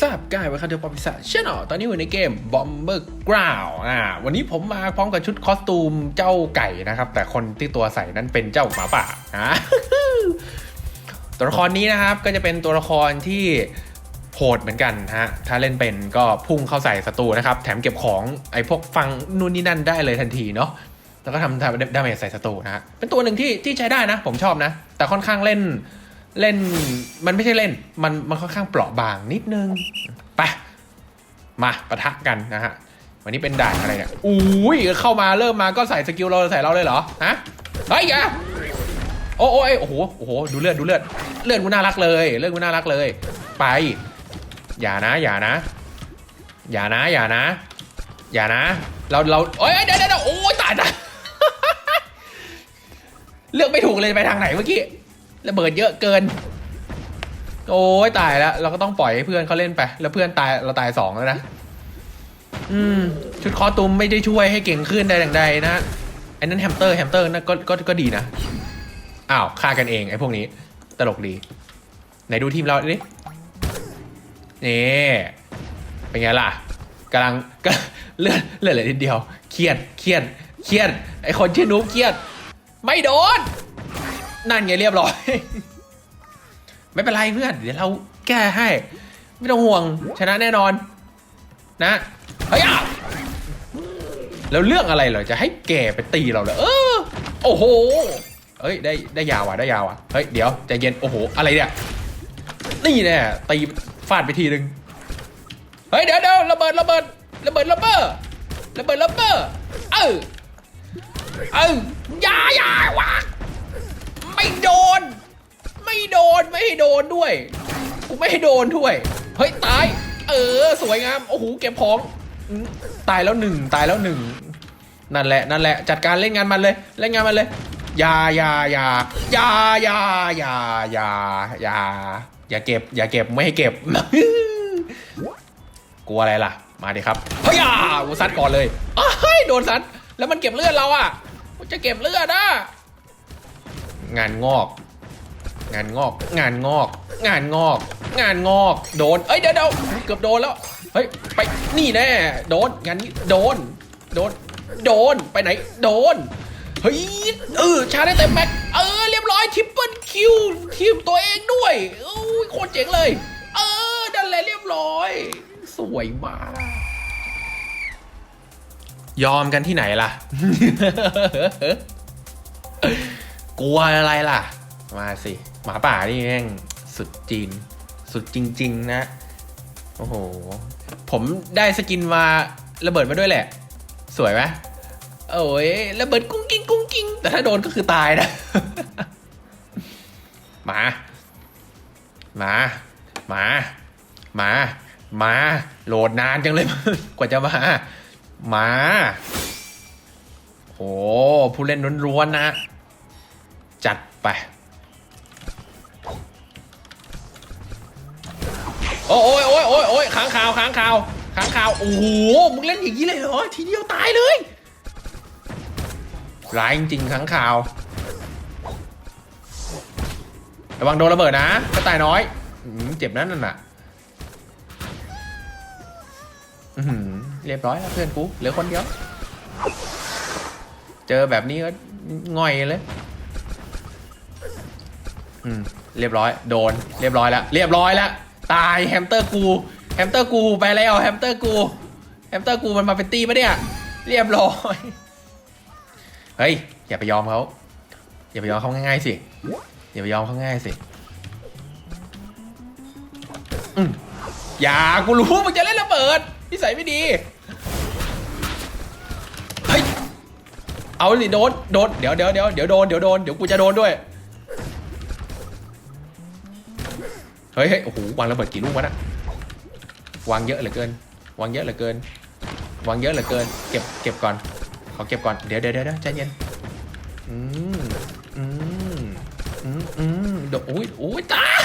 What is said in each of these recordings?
ทราบกายไว้ครับเดี๋ยวปอพิศาชแนลตอนนี้อยู่ในเกม Bomber Ground อ่าวันนี้ผมมาพร้อมกับชุดคอสตูมเจ้าไก่นะครับ แต่คนที่ตัวใส่นั้นเป็นเจ้าหมาป่าอ่าตัวละครนี้นะครับก็จะเป็นตัวละครที่โหดเหมือนกันฮะ ถ้าเล่นเป็นก็พุ่งเข้าใส่ศัตรูนะครับ แถมเก็บของไอ้พวกฟังนู่นนี่นั่นได้เลยทันทีเนาะ แล้วก็ทำดาเมจใส่ศัตรูนะฮะ เป็นตัวหนึ่งที่ที่ใช้ได้นะ ผมชอบนะ แต่ค่อนข้างเล่น เล่นมันไม่ใช่เล่น มันมันค่อนข้างเปราะบางนิดนึงไปมาปะทะกันนะฮะวันนี้เป็นด่านอะไรเนี่ยอุ้ยเข้ามาเริ่มมาก็ใส่สกิลเราใส่เราเลยเหรอฮะเฮ้ยอย่าโอ้โอ้ยโอ้โหโอ้โหดูเลือดดูเลือดเลือดกูน่ารักเลยเลือดกูน่ารักเลย ไป อย่านะ อย่านะ อย่านะ อย่านะ อย่านะ เราเราโอ้ยเดี๋ยวเดี๋ยวเดี๋ยวโอ้ยตายตายเลือกไม่ถูกเลยไปทางไหนเมื่อกี้ ระเบิดเยอะเกิน โอ้ยตายแล้ว เราก็ต้องปล่อยให้เพื่อนเขาเล่นไป แล้วเพื่อนตายเราตายสองแล้วนะ อืม ชุดคอตุมไม่ได้ช่วยให้เก่งขึ้นใดอย่างใดนะไอ้นั้นแฮมสเตอร์แฮมสเตอร์นั่นก็ก็ก็ดีนะ อ้าวฆ่ากันเองไอ้พวกนี้ ตลกดี ไหนดูทีมเราดินี่เป็นไงล่ะกำลังก็เลื่อนเลื่อนเลยทีเดียว เครียดเครียดเครียดไอ้คนชื่อนุ๊กเครียด ไม่โดน นั่นไงเรียบร้อย ไม่เป็นไรเพื่อน เดี๋ยวเราแก้ให้ ไม่ต้องห่วงชนะแน่นอน นะเฮ้ยแล้วเรื่องอะไรเหรอจะให้แกไปตีเราเหรอเออโอ้โหเอ้ยได้ได้ยาวอะได้ยาวอะเฮ้ยเดี๋ยวใจเย็นโอ้โหอะไรเนี่ยนี่แน่ตีฟาดไปทีนึงเฮ้ยเดี๋ยวเดี๋ยวระเบิดระเบิดระเบิดระเบิดระเบิดระเบิดเออเออยายาวะ โดน ไม่โดนไม่ให้โดนด้วยกูไม่ให้โดนด้วย เฮ้ยตาย เออ สวยงามโอ้โหเก็บของตายแล้วหนึ่งตายแล้วหนึ่งนั่นแหละนั่นแหละ จัดการเล่นงานมันเลย เล่นงานมันเลยอย่าอย่าอย่าอย่าอย่าอย่าอย่าอย่าอย่าเก็บ อย่าเก็บไม่ให้เก็บกลัวอะไรล่ะ มาดิครับเฮ้ยอะกูซัดก่อนเลยอ้าวเฮ้ยโดนซัดแล้วมันเก็บเลือดเราอะกูจะเก็บเลือดอะ งานงอก งานงอก งานงอก งานงอก งานงอก โดน เอ้ยเดี๋ยวเดี๋ยวเกือบโดนแล้ว เฮ้ย ไป นี่แน่ โดน งานนี้ โดน โดน โดน ไปไหน โดน เฮ้ย เออ ชาได้เต็มแม็ก เออ เรียบร้อยทริปเปิลคิว ทีมตัวเองด้วยโอ้ยโคตรเจ๋งเลย เออ นั่นแหละเรียบร้อย สวยมาก ยอมกันที่ไหนล่ะ กลัวอะไรล่ะ มาสิ หมาป่านี่แม่งสุดจีน สุดจริง ๆ นะ โอ้โห ผมได้สกินมาระเบิดมาด้วยแหละ สวยไหมโอ้ยระเบิดกุ้งกิ้งกุ้งกิ้งแต่ถ้าโดนก็คือตายนะ มา มา มา มา มา โหลดนานจังเลย กว่าจะมา มาโหผู้เล่นล้วนๆนะ จัดไป โอ้ยโอ้ยโอ้ยโอ้ยค้างคาวค้างคาวค้างคาว โอ้โห มึงเล่นอย่างนี้เลยเหรอ ทีเดียวตายเลยร้ายจริงๆค้างคาว ระวังโดนระเบิดนะกระต่ายน้อยอเจ็บนั่นน่ะเรียบร้อยแล้วเพื่อนกูเหลือคนเดียว เจอแบบนี้ก็ง่อยเลย อืมเรียบร้อย โดน เรียบร้อยแล้ว เรียบร้อยแล้ว ตายแฮมสเตอร์กู แฮมสเตอร์กูไปแล้วแฮมสเตอร์กู แฮมสเตอร์กูมันมาเป็นตีปะเนี่ย เรียบร้อย เฮ้ย อย่าไปยอมเขา อย่าไปยอมเขาง่ายๆสิ อย่าไปยอมเขาง่ายสิอืมอย่า กูรู้มึงจะเล่นระเบิดนิสัยไม่ดี เฮ้ย เอาสิโดน โดน เดี๋ยวเดี๋ยวเดี๋ยวเดี๋ยวโดน เดี๋ยวโดน เดี๋ยวกูจะโดนด้วย เฮ้ยโอ้โหวางระเบิดกี่ลูกวะน่ะวางเยอะเหลือเกิน วางเยอะเหลือเกิน วางเยอะเหลือเกิน เก็บเก็บก่อนขอเก็บก่อนเดี๋ยวเดี๋ยวเดี๋ยวใจเย็นอืมอืมอืมอืมเดี๋ยวโอ้ยโอ้ยตาย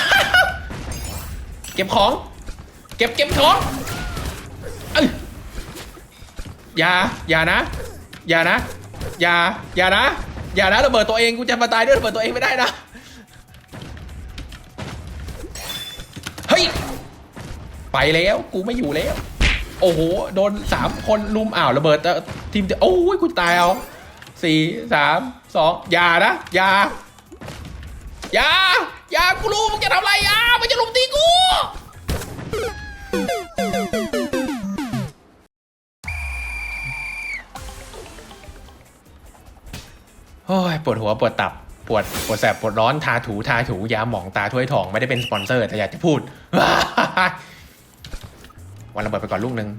เก็บของ เก็บเก็บของเอ้ยอย่าอย่านะอย่านะอย่าอย่านะอย่านะระเบิดตัวเองกูจะมาตายด้วยระเบิดตัวเองไม่ได้นะ ไปแล้วกูไม่อยู่แล้ว โอ้โหโดนสามคนลุมอ้าวระเบิดแต่ทีมเดียวโอ้ยกูตายเอาสี่สามสองอย่านะอย่าอย่าอย่ากูรู้มึงจะทำอะไรอะมันจะลุมตีกูโอ้ยปวดหัวปวดตับปวดปวดแสบปวดร้อนทาถูทาถูยาหมองตาถ้วยทองไม่ได้เป็นสปอนเซอร์แต่อยากจะพูด วันระเบิดไปก่อนลูกหนึ่ง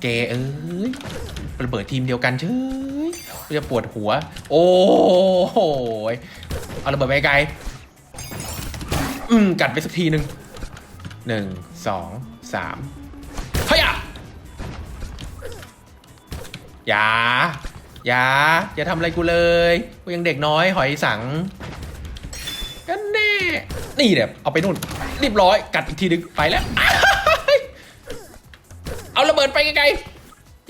เกเอ้ยระเบิดทีมเดียวกันเฉยจะปวดหัว โอ้โหเอาระเบิดไปไกลอืมกัดไปสักทีหนึ่งหนึ่งสองสามเฮ้ยอะอย่าอย่าอย่าทำอะไรกูเลยกูยังเด็กน้อยหอยสังกันแน่นี่เดี๋ยวเอาไปนู่นรีบร้อยกัดอีกทีนึงไปแล้ว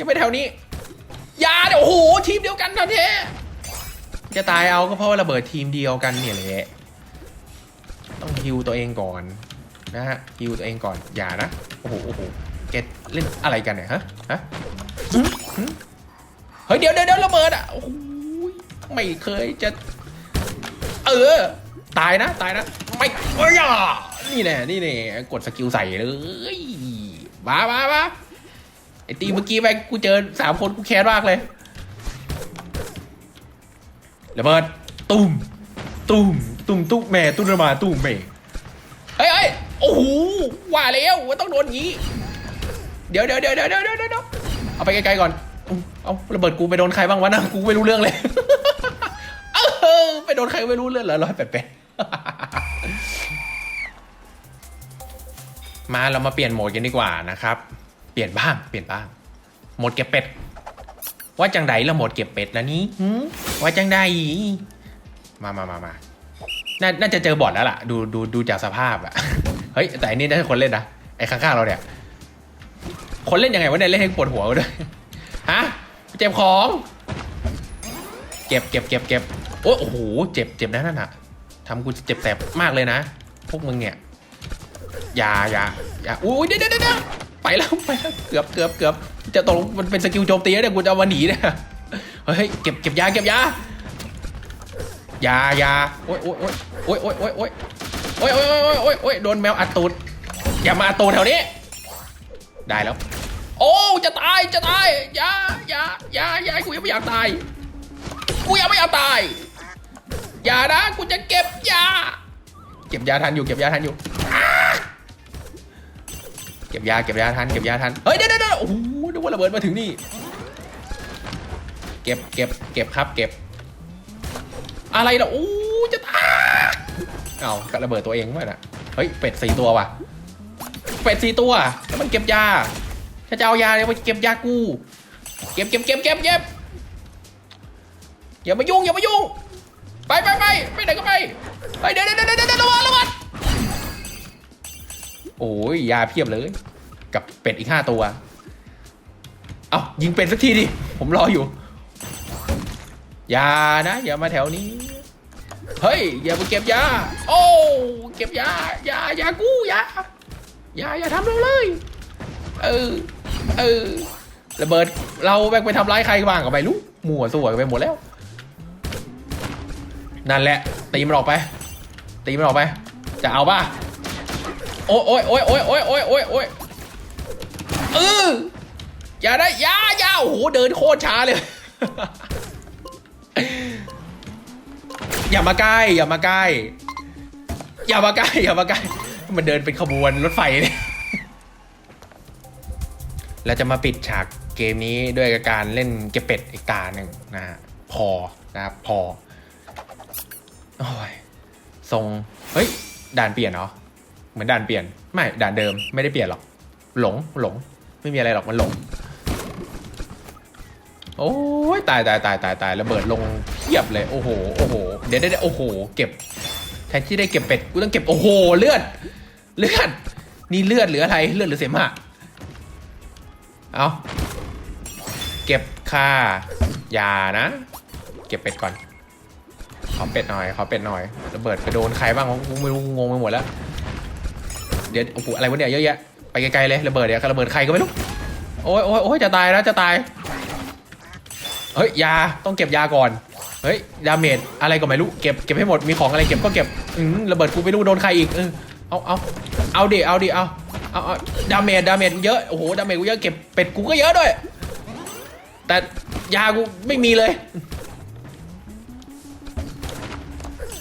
ยังไปแถวนี้อย่าเดี๋ยวโอ้โหทีมเดียวกันนะเทจะตายเอาก็เพราะว่าระเบิดทีมเดียวกันเนี่ยแหละต้องฮิวตัวเองก่อนนะฮะฮิวตัวเองก่อนอย่านะโอ้โหโอ้โหแกตเล่นอะไรกันเนี่ยฮะฮะเฮ้ยเดี๋ยวเดี๋ยวเระเบิดอะโอ้โหไม่เคยจะ เออ ตายนะ ตายนะไม่เอ้ยนี่แน่นี่แน่กดสกิลใส่เลยมามามา ไอตีเมื่อกี้ไปกูเจอสามคนกูแค้นมากเลยระเบิดตุ้มตุ้มตุ้มตุ้มแม่ตุ้มระมาตุ้มแม่เฮ้ยเฮ้ยโอ้โหว่าแล้วว่าต้องโดนงงี้ เดี๋ยวเดี๋ยวเดี๋ยวเดี๋ยวเดี๋ยวเดี๋ยวเอาไปไกลๆก่อนเอาระเบิดกูไปโดนใครบ้างวะนะกูไม่รู้เรื่องเลยเออไปโดนใครไม่รู้เรื่องเหรอร้อยแปดแปดมาเรามาเปลี่ยนโหมดกันดีกว่านะครับ เปลี่ยนบ้าง เปลี่ยนบ้างโหมดเก็บเป็ด ว่าจังไดละโหมดเก็บเป็ดนะนี้หืมว่าจังไดมามามามานาน่าจะเจอบอทแล้วล่ะ ดูดูดูจากสภาพอะเฮ้ย แต่อันนี้น่าจะคนเล่นนะ ไอ้ข้างๆเราเนี่ย คนเล่นยังไงวะเนี่ยเล่นให้ปวดหัวกูด้วย ฮะ เจ็บของ เก็บเก็บเก็บเก็บโอ้โอ้โหเจ็บเจ็บนะนั่นน่ะทำกูเจ็บแสบมากเลยนะ พวกมึงเนี่ย อย่าอย่าอย่าอุ้ยเดี๋ยวเดี๋ยวเดี๋ยว ไปแล้วไปแล้วเกือบเกือบเกือบจะตกลงมันเป็นสกิลโจมตีแล้วเนี่ยกูจะเอามาหนีเนี่ยเฮ้ยเก็บเก็บยาเก็บยายายาโอ้ยโอ้ยโอ้ยโอ้ยโอ้ยโอ้ยโอ้ยโอ้ยโอ้ยโอ้ยโอ้ยโดนแมวอัดตูดอย่ามาอัดตูดแถวนี้ ได้แล้ว โอ้จะตายจะตายยายายายากูยังไม่อยากตายกูยังไม่อยากตายอย่านะกูจะเก็บยา เก็บยาทันอยู่เก็บยาทันอยู่ เก็บยาเก็บยาทันเก็บยาทันเฮ้ยเดี๋ยวเดี๋ยวเดี๋ยวโอ้โหนึกว่าระเบิดมาถึงนี่เก็บเก็บเก็บครับเก็บ อะไรล่ะโอ้จะตายเอากระเบิดตัวเองด้วยนะเฮ้ยเป็ดสี่ตัวว่ะเป็ดสี่ตัวแล้วมันเก็บยาถ้าจะเอายาเนี่ยไปเก็บยากู เก็บเก็บเก็บเก็บเก็บอย่ามายุ่งอย่ามายุ่งไปไปไปไปไหนก็ไปไปเดี๋ยวเดี๋ยวเดี๋ยวเดี๋ยวระวังระวัง โอ้ยยาเพียบเลย กับเป็ดอีกห้าตัว เอายิงเป็ดสักทีดิ ผมรออยู่ อย่านะ อย่ามาแถวนี้ เฮ้ย อย่ามาเก็บยา โอ้ เก็บยา ยายากูยา อย่า อย่าทำเราเลย เออ เออ ระเบิด เราแบกไปทำร้ายใครบ้างก็ไม่รู้มั่วสั่วไปหมดแล้ว นั่นแหละ ตีมันออกไป ตีมันออกไป จะเอาป่ะ โอ้ยโอ้ยโอ้ยโอ้ยโอ้ยโอ้ยโอ้ยโอ้ยเอออย่าได้อยาอยาโอ้โหเดินโคตรช้าเลย อย่ามาใกล้ อย่ามาใกล้ อย่ามาใกล้ อย่ามาใกล้ มันเดินเป็นขบวนรถไฟเนี่ยเราจะมาปิดฉากเกมนี้ด้วยการเล่นเก็บเป็ดอีกตาหนึ่งนะฮะพอนะครับพอโอ้ยทรงเฮ้ยด่านเปลี่ยนเหรอ เหมือนด่านเปลี่ยน ไม่ด่านเดิมไม่ได้เปลี่ยนหรอก หลงหลง ไม่มีอะไรหรอกมันหลง โอ้ยตายตายตายตายตายระเบิดลงเทียบเลยโอ้โหโอ้โหเดี๋ยวเดี๋ยวโอ้โห เก็บแทนที่ได้เก็บเป็ดกูต้องเก็บโอ้โหเลือด เลือดนี่เลือดหรืออะไรเลือดหรือเสมหะเอาเก็บค่ายานะ เก็บเป็ดก่อนขอเป็ดหน่อยขอเป็ดหน่อยระเบิดไปโดนใครบ้างกูไม่รู้งงไปหมดแล้ว เดี๋ยวโอ้โหอะไรวะเนี่ยเยอะแยะไปไกลๆเลยระเบิดเนี่ยระเบิดใครก็ไม่รู้โอ้ยโอ้ยโอ้ยจะตายแล้วจะตายเฮ้ยยาต้องเก็บยาก่อนเฮ้ยดาเมจอะไรก็ไม่รู้เก็บเก็บให้หมดมีของอะไรเก็บก็เก็บอืมระเบิดกูไม่รู้โดนใครอีกเออเอาเอาเอาดิเอาดิเอาเอาเอาดาเมจดาเมจเยอะโอ้โหดาเมจกูเยอะเก็บเป็ดกูก็เยอะด้วย แต่ยากูไม่มีเลย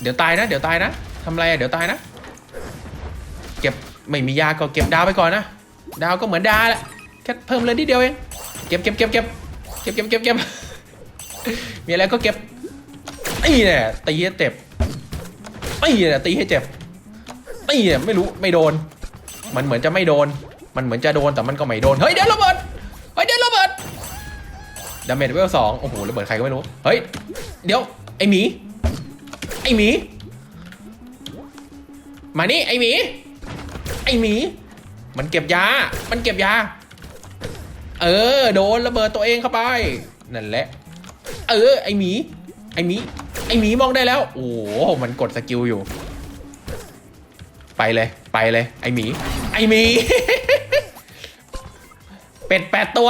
เดี๋ยวตายนะ เดี๋ยวตายนะทำอะไรอะเดี๋ยวตายนะ ไม่มียาก็เก็บดาวไปก่อนนะ ดาวก็เหมือนดาแหละแค่เพิ่มเลยนิดเดียวเองเก็บเก็บเก็บเก็บเก็บเก็บเก็บเก็บมีอะไรก็เก็บตีเนี่ยตีให้เจ็บตีเนี่ยตีให้เจ็บตีเนี่ยไม่รู้ไม่โดน มันเหมือนจะไม่โดน มันเหมือนจะโดนแต่มันก็ไม่โดนเฮ้ยเดี๋ยวระเบิดเฮ้ยเดี๋ยวระเบิดดาเมจเวลสองโอ้โหระเบิดใครก็ไม่รู้เฮ้ยเดี๋ยวไอหมีไอหมีมานี่ไอหมี ไอหมี มันเก็บยา มันเก็บยา เออ โดนระเบิดตัวเองเข้าไป นั่นแหละ เออ ไอหมี ไอหมี ไอหมีมองได้แล้ว โอ้โห มันกดสกิลอยู่ ไปเลย ไปเลย ไอหมี ไอหมี เป็ดแปดตัว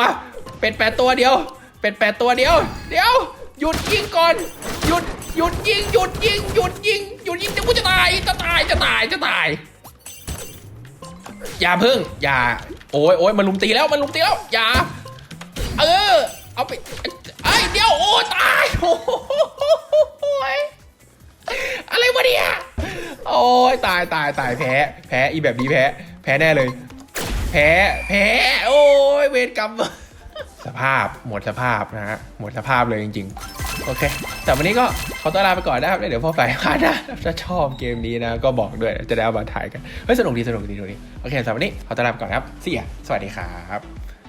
เป็ดแปดตัวเดียว เป็ดแปดตัวเดียว เดี๋ยว หยุดยิงก่อน หยุด หยุดยิง หยุดยิง หยุดยิง หยุดยิงเดี๋ยวกูจะตาย จะตาย จะตาย จะตาย อย่าพึ่ง อย่า โอ้ยโอ้ยมันลุมตีแล้ว มันลุมตีแล้ว อย่า เออ เอาไปไอ้เดี๋ยว โอ้ตายโอ้ยอะไรวะเนี่ย โอ้ยตายตายตายแพ้ แพ้ อีแบบนี้แพ้ แพ้แน่เลย แพ้ แพ้ โอ้ยเวรกรรม สภาพ หมดสภาพนะฮะ หมดสภาพเลยจริง ๆ โอเค แต่วันนี้ก็ขอตัวลาไปก่อนนะครับ เดี๋ยวพอไปพานะถ้าชอบเกมนี้นะ ก็บอกด้วย จะได้เอามาถ่ายกัน เฮ้ย สนุกดี สนุกดีสนุกดี โอเคสำหรับวันนี้ขอตัวลาไปก่อนครับเสียสวัสดีครับ